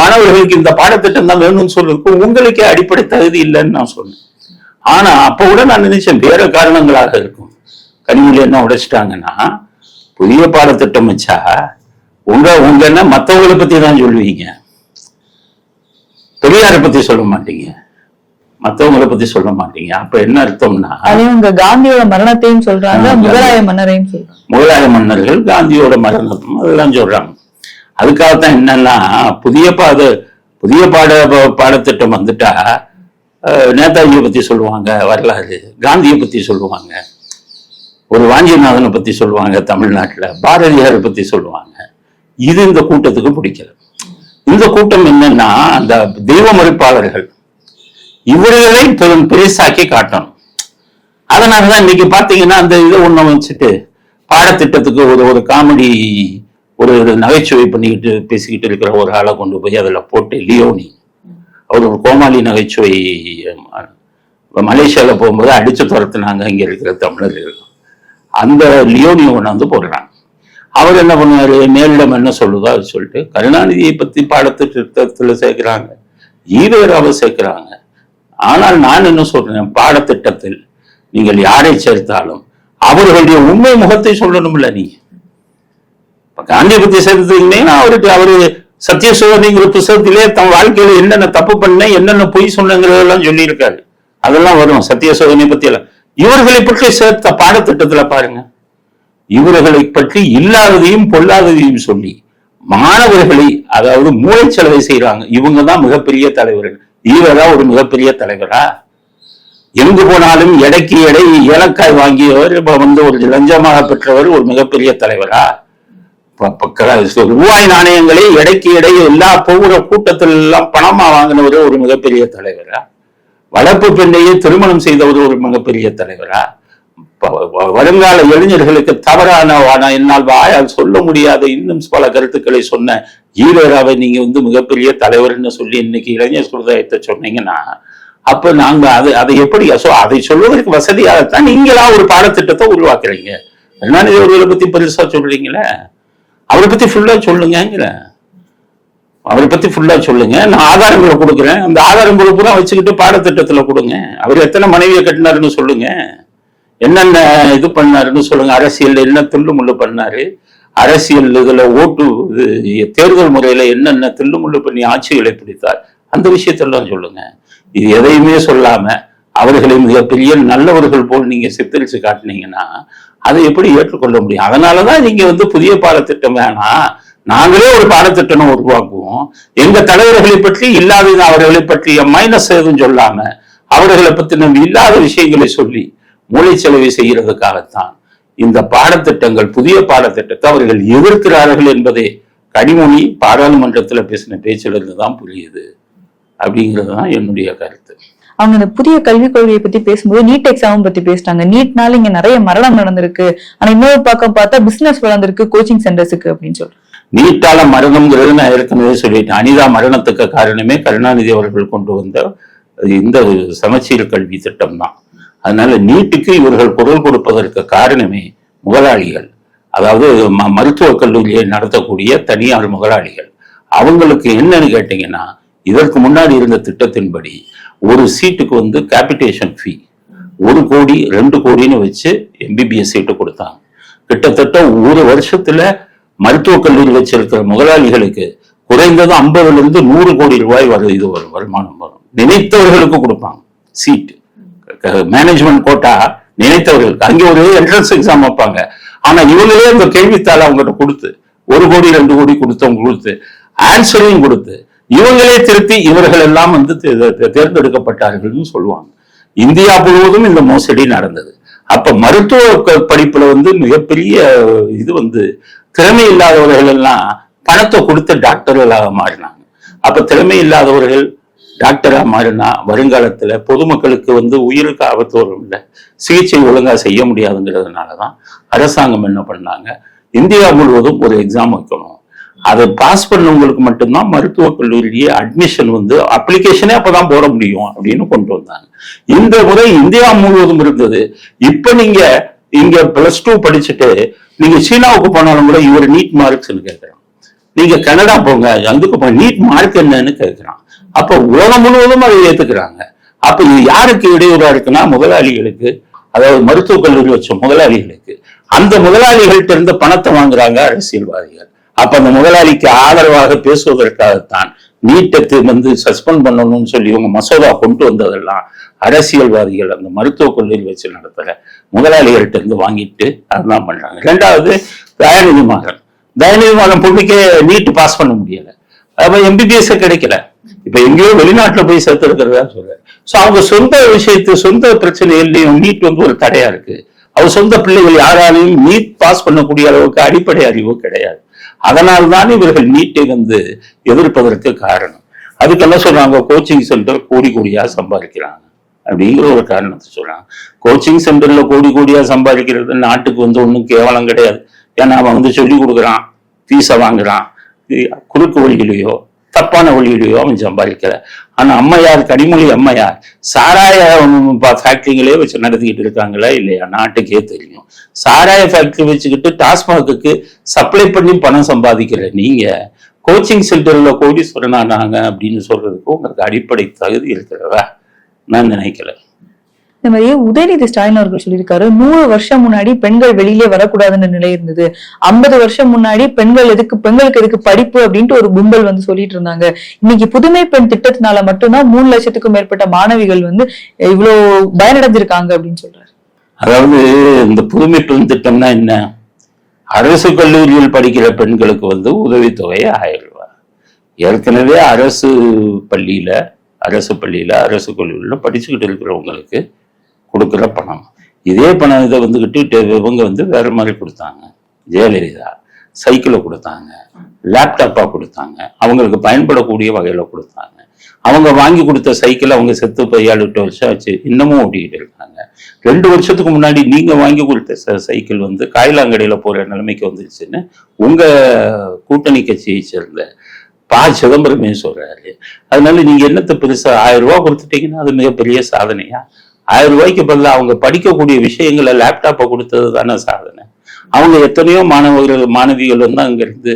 மாணவர்களுக்கு இந்த பாடத்திட்டம் தான் வேணும்னு சொல்றதுக்கு உங்களுக்கே அடிப்படை தகுதி இல்லைன்னு நான் சொன்னேன். ஆனா அப்ப கூட நான் நினைச்சேன் வேற காரணங்களாக இருக்கும். கனிமொழி என்ன உடைச்சிட்டாங்கன்னா புதிய பாடத்திட்டம் வச்சா உங்க உங்க என்ன மற்றவங்களை பத்தி தான் சொல்லுவீங்க. பெரியாரை பத்தி சொல்ல மாட்டீங்க. மத்தவங்களை பத்தி சொல்ல மாட்டீங்க. அப்ப என்ன அர்த்தம்னா உங்க காந்தியோட மரணத்தையும் சொல்றாங்க முகலாய மன்னரையும் சொல்றாங்க. முகலாய மன்னர்கள் காந்தியோட மரணம் அதெல்லாம் சொல்றாங்க. அதுக்காகத்தான் என்னன்னா புதிய பாத புதிய பாட பாடத்திட்டம் வந்துட்டா நேதாஜியை பத்தி சொல்லுவாங்க வரலாறு காந்தியை பத்தி சொல்லுவாங்க ஒரு வாஞ்சிநாதனை பத்தி சொல்லுவாங்க தமிழ்நாட்டுல பாரதியாரை பத்தி சொல்லுவாங்க. இது இந்த கூட்டத்துக்கு பிடிக்கல. இந்த கூட்டம் என்னன்னா அந்த தெய்வ மறுப்பாளர்கள் இவர்களை பெரும் பெருசாக்கி காட்டணும். அதனாலதான் இன்னைக்கு பாத்தீங்கன்னா அந்த இதை ஒண்ணு வச்சுட்டு பாடத்திட்டத்துக்கு ஒரு ஒரு காமெடி ஒரு ஒரு நகைச்சுவை பண்ணிக்கிட்டு பேசிக்கிட்டு இருக்கிற ஒரு ஆளை கொண்டு போய் அதில் போட்டு லியோனி. அவர் ஒரு கோமாளி நகைச்சுவை மலேசியாவில் போகும்போது அடிச்சு துரத்துனாங்க. இங்க இருக்கிற தமிழர்கள். அந்த லியோனியை கொண்டாந்து போடுறாங்க. அவர் என்ன பண்ணுவாரு? மேலிடம் என்ன சொல்லுதோ அது சொல்லிட்டு கருணாநிதியை பத்தி பாடத்திட்டத்தில் சேர்க்கிறாங்க. ஈவேராவை சேர்க்கிறாங்க. ஆனால் நான் என்ன சொல்றேன்? பாடத்திட்டத்தில் நீங்கள் யாரை சேர்த்தாலும் அவர்களுடைய உண்மை முகத்தை சொல்லணும்ல நீங்க இப்ப காந்தியை பத்தி சேர்த்துட்டீங்கன்னா அவருக்கு அவரு சத்திய சோதனைங்கிற புத்தகத்திலே தன் வாழ்க்கையில என்னென்ன தப்பு பண்ண என்னென்ன பொய் சொன்னங்கிறதெல்லாம் சொல்லியிருக்காரு. அதெல்லாம் வரும் சத்திய சோதனை பத்தி எல்லாம். இவர்களை பற்றி சேர்த்த பாடத்திட்டத்துல பாருங்க. இவர்களை பற்றி இல்லாததையும் பொல்லாததையும் சொல்லி மாணவர்களை அதாவது மூளைச்சலவை செய்யறாங்க இவங்க தான் மிகப்பெரிய தலைவர்கள். ஈவரா ஒரு மிகப்பெரிய தலைவரா? எங்கு போனாலும் எடைக்கு எடை ஏலக்காய் வாங்கியவர் இப்ப வந்து ஒரு லஞ்சமாக பெற்றவர் ஒரு மிகப்பெரிய தலைவரா? ரூபாய் நாணயங்களை எடைக்கு எடை எல்லா போகிற கூட்டத்தில் எல்லாம் பணமா வாங்கினவர் ஒரு மிகப்பெரிய தலைவரா? வளர்ப்பு பெண்ணையே திருமணம் செய்தவர் ஒரு மிகப்பெரிய தலைவரா? வருங்கால இளைஞர்களுக்கு தவறான என்னால் வாயால் சொல்ல முடியாத. இன்னும் பல கருத்துக்களை சொன்ன ஈரராவை நீங்க வந்து மிகப்பெரிய தலைவர்னு சொல்லி இன்னைக்கு இளைஞர் சமுதாயத்தை சொன்னீங்கன்னா அப்ப நாங்க அது அதை எப்படி ஸோ அதை சொல்வதற்கு வசதியாகத்தான் நீங்களா ஒரு பாடத்திட்டத்தை உருவாக்குறீங்க. கருணாநிதி அவர்களை பத்தி பெருசா சொல்றீங்களே? அவரை பத்தி ஃபுல்லா சொல்லுங்கிற அவரை பத்தி ஃபுல்லா சொல்லுங்க. நான் ஆதாரங்களை கொடுக்குறேன். அந்த ஆதாரங்களை பூரா வச்சுக்கிட்டு பாடத்திட்டத்துல கொடுங்க. அவர் எத்தனை மனைவியை கட்டினாருன்னு சொல்லுங்க. என்னென்ன இது பண்ணாருன்னு சொல்லுங்க. அரசியல்ல என்ன தில்லு முள்ளு பண்ணாரு? அரசியல் இதுல ஓட்டு இது தேர்தல் முறையில என்னென்ன தில்லு முள்ளு பண்ணி ஆட்சிகளை பிடித்தார்? அந்த விஷயத்தெல்லாம் சொல்லுங்க. இது எதையுமே சொல்லாம அவர்களை மிகப்பெரிய நல்லவர்கள் போல் நீங்க சித்தரிச்சு காட்டுனீங்கன்னா அதை எப்படி ஏற்றுக்கொள்ள முடியும்? அதனாலதான் நீங்க வந்து புதிய பாடத்திட்டம் வேணாம் நாங்களே ஒரு பாடத்திட்டம் உருவாக்குவோம். எங்க தலைவர்களை பற்றி இல்லாத அவர்களை பற்றிய மைனஸ் எதுவும் சொல்லாம அவர்களை பத்தி நம்ம இல்லாத விஷயங்களை சொல்லி மூளைச்சலவை செய்யறதுக்காகத்தான் இந்த பாடத்திட்டங்கள் புதிய பாடத்திட்டத்தை அவர்கள் எதிர்க்கிறார்கள் என்பதே கனிமொழி பாராளுமன்றத்துல பேசின பேச்சிலிருந்து தான் புரியுது. அப்படிங்கிறது தான் என்னுடைய கருத்து. அவங்க இந்த புதிய கல்விக் கொள்கையை பத்தி பேசும்போது நீட் எக்ஸாம் பத்தி பேசிட்டாங்க. நீட்னால இங்க நிறைய மரணம் நடந்திருக்கு. ஆனா இன்னொரு பக்கம் பார்த்தா பிசினஸ் வளர்ந்திருக்கு கோச்சிங் சென்டர்ஸுக்கு அப்படின்னு சொல்லி நீட்டால மரணம்ங்கிறது நான் ஏற்கனவே சொல்லிட்டேன். அனிதா மரணத்துக்கு காரணமே கருணாநிதி அவர்கள் கொண்டு வந்த இந்த சமச்சீர் கல்வி திட்டம் தான் அதனால நீட்டுக்கு இவர்கள் குரல் கொடுப்பதற்கு காரணமே முதலாளிகள். அதாவது ம- மருத்துவக் கல்லூரியை நடத்தக்கூடிய தனியார் முதலாளிகள். அவங்களுக்கு என்னன்னு கேட்டீங்கன்னா இதற்கு முன்னாடி இருந்த திட்டத்தின்படி ஒரு சீட்டுக்கு வந்து கேபிட்டேஷன் ஃபீ ஒரு கோடி ரெண்டு கோடின்னு வச்சு எம்பிபிஎஸ் சீட்டு கொடுத்தாங்க. கிட்டத்தட்ட ஒரு வருஷத்துல மருத்துவக் கல்லூரி வச்சிருக்கிற முதலாளிகளுக்கு குறைந்தது ஐம்பதுல இருந்து நூறு கோடி ரூபாய் வரும் இது வரும் வருமானம் வரும். நினைத்தவர்களுக்கு கொடுப்பாங்க சீட்டு. Management quota நினைத்தவர்களுக்கு. அங்கே ஒரு என்ட்ரன்ஸ் எக்ஸாம் வைப்பாங்க. ஆனா இவங்களே அந்த கேள்வித்தாளை அவங்ககிட்ட கொடுத்து ஒரு கோடி ரெண்டு கோடி கொடுத்தவங்க கொடுத்து ஆன்சரையும் கொடுத்து இவங்களே திருத்தி இவர்கள் எல்லாம் வந்து தே- தேர்ந்தெடுக்கப்பட்டார்கள்னு சொல்லுவாங்க. இந்தியா முழுவதும் இந்த மோசடி நடந்தது. அப்ப மருத்துவ படிப்புல வந்து மிகப்பெரிய இது வந்து திறமை இல்லாதவர்கள் எல்லாம் பணத்தை கொடுத்து டாக்டர்களாக மாறினாங்க. அப்ப திறமை இல்லாதவர்கள் டாக்டரா மாறினா வருங்காலத்துல பொதுமக்களுக்கு வந்து உயிருக்கு ஆபத்து வரும் இல்லை. சிகிச்சை ஒழுங்கா செய்ய முடியாதுங்கிறதுனாலதான் அரசாங்கம் என்ன பண்ணாங்க? இந்தியா முழுவதும் ஒரு எக்ஸாம் வைக்கணும். அதை பாஸ் பண்ணவங்களுக்கு மட்டும்தான் மருத்துவக் கல்லூரியிலேயே அட்மிஷன் வந்து அப்ளிகேஷனே அப்பதான் போட முடியும் அப்படின்னு கொண்டு வந்தாங்க. இந்த முறை இந்தியா முழுவதும் இருந்தது. இப்ப நீங்க இங்க பிளஸ் டூ படிச்சுட்டு நீங்க சீனாவுக்கு போனாலும் கூட இவர் நீட் மார்க்ஸ்ன்னு கேட்கிறான் நீங்க கனடா போங்க அங்குக்கு போங்க நீட் மார்க் என்னன்னு கேட்கிறான் அப்ப உலகம் முழுவதும் அதை ஏத்துக்கிறாங்க. அப்ப இது யாருக்கு இடையூறா இருக்குன்னா முதலாளிகளுக்கு அதாவது மருத்துவக் கல்லூரி வச்ச முதலாளிகளுக்கு. அந்த முதலாளிகள்ட்ட இருந்து பணத்தை வாங்குறாங்க அரசியல்வாதிகள். அப்ப அந்த முதலாளிக்கு ஆதரவாக பேசுவதற்காகத்தான் நீட்டத்தை வந்து சஸ்பெண்ட் பண்ணணும்னு சொல்லி இவங்க மசோதா கொண்டு வந்ததெல்லாம் அரசியல்வாதிகள் அந்த மருத்துவக் கல்லூரி வச்சு நடத்துற முதலாளிகள்ட்ட இருந்து வாங்கிட்டு அதுதான் பண்றாங்க. ரெண்டாவது தயாநிதி மாறன். தயாநிதி பொண்ணுக்கே நீட் பாஸ் பண்ண முடியல. அப்ப எம்பிபிஎஸ் கிடைக்கல. இப்ப எங்கேயோ வெளிநாட்டுல போய் சேர்த்து இருக்கிறதா சோ அவங்க சொந்த விஷயத்து சொந்த பிரச்சனைகள்லயும் நீட் வந்து ஒரு தடையா இருக்கு. அவர் சொந்த பிள்ளைகள் யாராலையும் நீட் பாஸ் பண்ணக்கூடிய அளவுக்கு அடிப்படை அறிவு கிடையாது. அதனால்தான் இவர்கள் நீட்டை வந்து எதிர்ப்பதற்கு காரணம். அதுக்கெல்லாம் சொல்றாங்க கோச்சிங் சென்டர் கோடி கோடியா சம்பாதிக்கிறாங்க. அப்படிங்கிற ஒரு காரணத்தை சொல்றாங்க. கோச்சிங் சென்டர்ல கோடி கோடியா சம்பாதிக்கிறது நாட்டுக்கு வந்து ஒன்றும் கேவலம் கிடையாது. ஏன்னா அவன் வந்து சொல்லி கொடுக்குறான் ஃபீஸை வாங்குறான் குறுக்கு வழியிலையோ தப்பான வழியிலையோ அவன் சம்பாதிக்கல. ஆனா அம்மையார் கனிமொழி அம்மையார் சாராய ஃபேக்டரிங்களே வச்சு நடத்திக்கிட்டு இருக்காங்களா இல்லையா? நாட்டுக்கே தெரியும். சாராய ஃபேக்டரி வச்சுக்கிட்டு டாஸ்மாகுக்கு சப்ளை பண்ணி பணம் சம்பாதிக்கிற நீங்க கோச்சிங் சென்டர்ல கோடீஸ்வரன் ஆனாங்க அப்படின்னு சொல்றதுக்கு உங்களுக்கு அடிப்படை தகுதி இருக்கிறதா? நான் நினைக்கல. இந்த மாதிரி உதயநிதி ஸ்டாலின் அவர்கள் சொல்லியிருக்காரு நூறு வருஷம் முன்னாடி பெண்கள் வெளியிலே வரக்கூடாதுன்னு நிலை இருந்தது. ஐம்பது வருஷம் முன்னாடி பெண்கள் எதுக்கு பெண்களுக்கு எதுக்கு படிப்பு அப்படின்ட்டு ஒரு கும்பல் வந்து சொல்லிட்டு இருந்தாங்க. இன்னைக்கு புதுமை பெண் திட்டத்தினால மட்டும்தான் மூணு லட்சத்துக்கும் மேற்பட்ட மாணவிகள் வந்து இவ்வளவு பயனடைஞ்சிருக்காங்க அப்படின்னு சொல்றாரு. அதாவது இந்த புதுமை பெண் திட்டம்னா என்ன? அரசு கல்லூரியில் படிக்கிற பெண்களுக்கு வந்து உதவித்தொகை ஆயிரம் ரூபாய். ஏற்கனவே அரசு பள்ளியில அரசு பள்ளியில அரசு கல்லூரியில் படிச்சுக்கிட்டு இருக்கிறவங்களுக்கு கொடுக்குற பணம். இதே பணம் இதை வந்துக்கிட்டு இவங்க வந்து வேற மாதிரி கொடுத்தாங்க. ஜெயலலிதா சைக்கிளை கொடுத்தாங்க. லேப்டாப்பாக கொடுத்தாங்க. அவங்களுக்கு பயன்படக்கூடிய வகையில் கொடுத்தாங்க. அவங்க வாங்கி கொடுத்த சைக்கிள் அவங்க செத்து போய் ஏழு எட்டு வருஷம் ஆச்சு. இன்னமும் ஓட்டிக்கிட்டு இருக்காங்க. ரெண்டு வருஷத்துக்கு முன்னாடி நீங்க வாங்கி கொடுத்த ச- சைக்கிள் வந்து காயிலாங்கடையில் போற நிலைமைக்கு வந்துருச்சுன்னு உங்க கூட்டணி கட்சியை சேர்ந்த பா. சிதம்பரமே சொல்றாரு. அதனால நீங்க என்னத்தை பெருசாக ஆயிரம் ரூபா கொடுத்துட்டீங்கன்னா அது மிகப்பெரிய சாதனையா? ஆயிரம் ரூபாய்க்கு பதில் அவங்க படிக்கக்கூடிய விஷயங்களை லேப்டாப்பை கொடுத்தது தானே சாதனை. அவங்க எத்தனையோ மாணவர்கள் மாணவிகள் வந்து அங்கிருந்து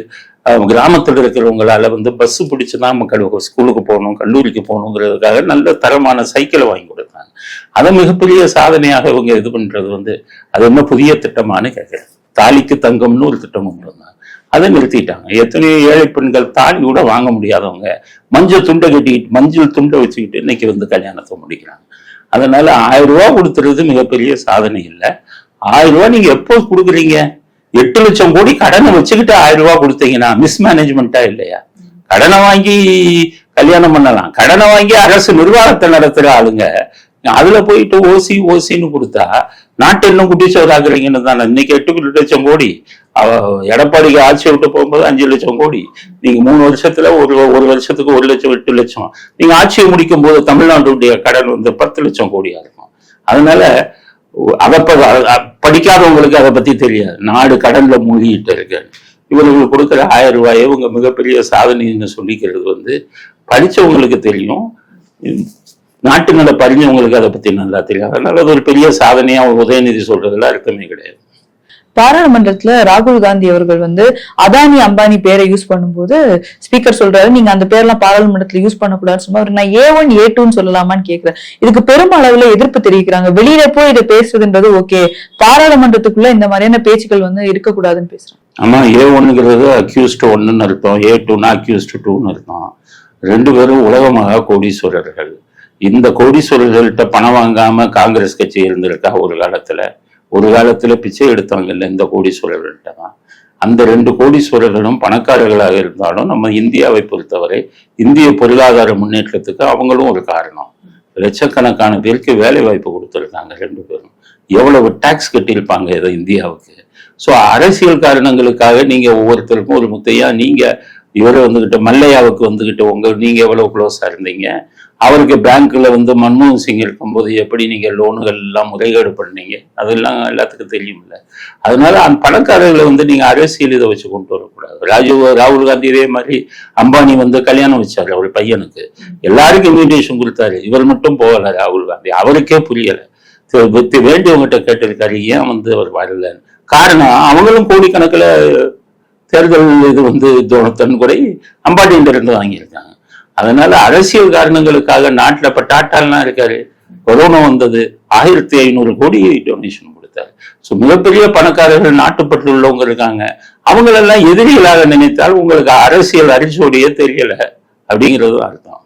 கிராமத்தில் இருக்கிறவங்களால வந்து பஸ் பிடிச்சு தான் மக்கள் ஸ்கூலுக்கு போகணும் கல்லூரிக்கு போகணுங்கிறதுக்காக நல்ல தரமான சைக்கிளை வாங்கி கொடுத்தாங்க. அதை மிகப்பெரிய சாதனையாக இவங்க இது பண்ணுறது வந்து அது என்ன புதிய திட்டமான்னு கேட்குறேன். தாலிக்கு தங்கம்னு ஒரு திட்டம் கொண்டு வந்தாங்க அதை நிறுத்திட்டாங்க. எத்தனையோ ஏழை பெண்கள் தாலி கூட வாங்க முடியாதவங்க மஞ்சள் துண்டை கட்டிக்கிட்டு மஞ்சள் துண்டை வச்சுக்கிட்டு இன்னைக்கு வந்து கல்யாணத்தை முடிக்கிறாங்க. அதனால ஆயிரம் ரூபா கொடுத்துறது மிகப்பெரிய சாதனை இல்லை. ஆயிரம் ரூபாய் நீங்க எப்போ கொடுக்குறீங்க? எட்டு லட்சம் கோடி கடனை வச்சுக்கிட்டு ஆயிரம் ரூபாய் கொடுத்தீங்கன்னா மிஸ்மேனேஜ்மெண்ட்டா இல்லையா? கடனை வாங்கி கல்யாணம் பண்ணலாம். கடனை வாங்கி அரசு நிர்வாகத்தை நடத்துற ஆளுங்க அதுல போயிட்டு ஓசி ஓசின்னு கொடுத்தா நாட்டு இன்னும் குட்டிச்சவராக்குறீங்கன்னு தானே இன்னைக்கு எட்டு லட்சம் கோடி. எடப்பாடிக்கு ஆட்சி விட்டு போகும்போது அஞ்சு லட்சம் கோடி. நீங்க மூணு வருஷத்துல ஒரு ஒரு வருஷத்துக்கு ஒரு லட்சம் எட்டு லட்சம். நீங்க ஆட்சியை முடிக்கும் போது தமிழ்நாட்டுடைய கடன் வந்து பத்து லட்சம் கோடியா இருக்கும். அதனால அதை படிக்காதவங்களுக்கு அதை பத்தி தெரியாது. நாடு கடன்ல மூழ்கிட்டு இருக்கு. இவர்களுக்கு கொடுக்குற ஆயிரம் ரூபாயை இவங்க மிகப்பெரிய சாதனைன்னு சொல்லிக்கிறது வந்து படிச்சவங்களுக்கு தெரியும். நாட்டு நல பறிஞ்சவங்களுக்கு அதை பத்தி நல்லா தெரியும். அதனால அது ஒரு பெரிய சாதனையா உதயநிதி சொல்றதுல அர்த்தமே கிடையாது. பாராளுமன்றத்துல ராகுல் காந்தி அவர்கள் வந்து அதானி அம்பானி பேரை யூஸ் பண்ணும்போது ஸ்பீக்கர் சொல்றாரு நீங்க அந்த பேர்லாம் பாராளுமன்றத்துல யூஸ் பண்ணக்கூடாதுன்னு சொன்னா நான் ஏ ஒன் ஏ டூன்னு சொல்லலாமான்னு கேக்குறேன். இதுக்கு பெருமளவுல எதிர்ப்பு தெரிவிக்கிறாங்க. வெளியில போய் இதை பேசுறதுன்றது ஓகே பாராளுமன்றத்துக்குள்ள இந்த மாதிரியான பேச்சுக்கள் வந்து இருக்கக்கூடாதுன்னு பேசுறாங்க. ஆமா ஏ ஒன்னுங்கிறது அக்யூஸ்ட் ஒன்னுன்னு அர்த்தம். ஏ டூனா அக்யூஸ்ட் டூன்னு அர்த்தம். ரெண்டு பேரும் உலகமாக கோடீஸ்வரர்கள் இந்த கோடீஸ்வரர்கள்ட்ட பணம் வாங்காம காங்கிரஸ் கட்சி இருந்திருக்கா? ஒரு காலத்துல. ஒரு காலத்துல பிச்சை எடுத்தவங்கல்ல இந்த கோடீஸ்வரர்கள்ட்ட தான். அந்த ரெண்டு கோடீஸ்வரர்களும் பணக்காரர்களாக இருந்தாலும் நம்ம இந்தியாவை பொறுத்தவரை இந்திய பொருளாதார முன்னேற்றத்துக்கு அவங்களும் ஒரு காரணம். லட்சக்கணக்கான பேருக்கு வேலை வாய்ப்பு கொடுத்துருக்காங்க ரெண்டு பேரும். எவ்வளவு டாக்ஸ் கட்டியிருப்பாங்க இதை இந்தியாவுக்கு? ஸோ அரசியல் காரணங்களுக்காக நீங்க ஒவ்வொருத்தருக்கும் ஒரு முத்தையா நீங்க இவரை வந்துகிட்டு மல்லையாவுக்கு வந்துகிட்டு உங்க நீங்க எவ்வளவு க்ளோஸா இருந்தீங்க? அவருக்கு பேங்க்ல வந்து மன்மோகன் சிங் இருக்கும்போது எப்படி நீங்க லோனுகள் எல்லாம் முறைகேடு பண்ணீங்க? அதெல்லாம் எல்லாத்துக்கும் தெரியும்ல. அதனால அந்த பணக்காரர்களை வந்து நீங்க அரசியல் இதை வச்சு கொண்டு வரக்கூடாது. ராஜீவ் ராகுல் காந்தி இதே மாதிரி அம்பானி வந்து கல்யாணம் வச்சாரு அவர் பையனுக்கு. எல்லாருக்கும் இன்விடேஷன் கொடுத்தாரு. இவர் மட்டும் போகல ராகுல் காந்தி. அவருக்கே புரியல. வேண்டியவங்ககிட்ட கேட்டிருக்காரு ஏன் வந்து அவர் வரலன்னு காரணம் அவங்களும் கோடிக்கணக்கில் தேர்தல் இது வந்து தோ- தன்கொடை அம்பானியிட்ட இருந்து வாங்கியிருக்காங்க. அதனால அரசியல் காரணங்களுக்காக நாட்டில் இப்போ டாட்டாலாம் இருக்காரு. கொரோனா வந்தது ஆயிரத்தி ஐநூறு கோடி டொனேஷன் கொடுத்தாரு. ஸோ மிகப்பெரிய பணக்காரர்கள் நாட்டுப்பட்டு உள்ளவங்க இருக்காங்க. அவங்களெல்லாம் எதிரிகளாக நினைத்தால் உங்களுக்கு அரசியல் அரிசோடியே தெரியல. அப்படிங்கிறது அர்த்தம்.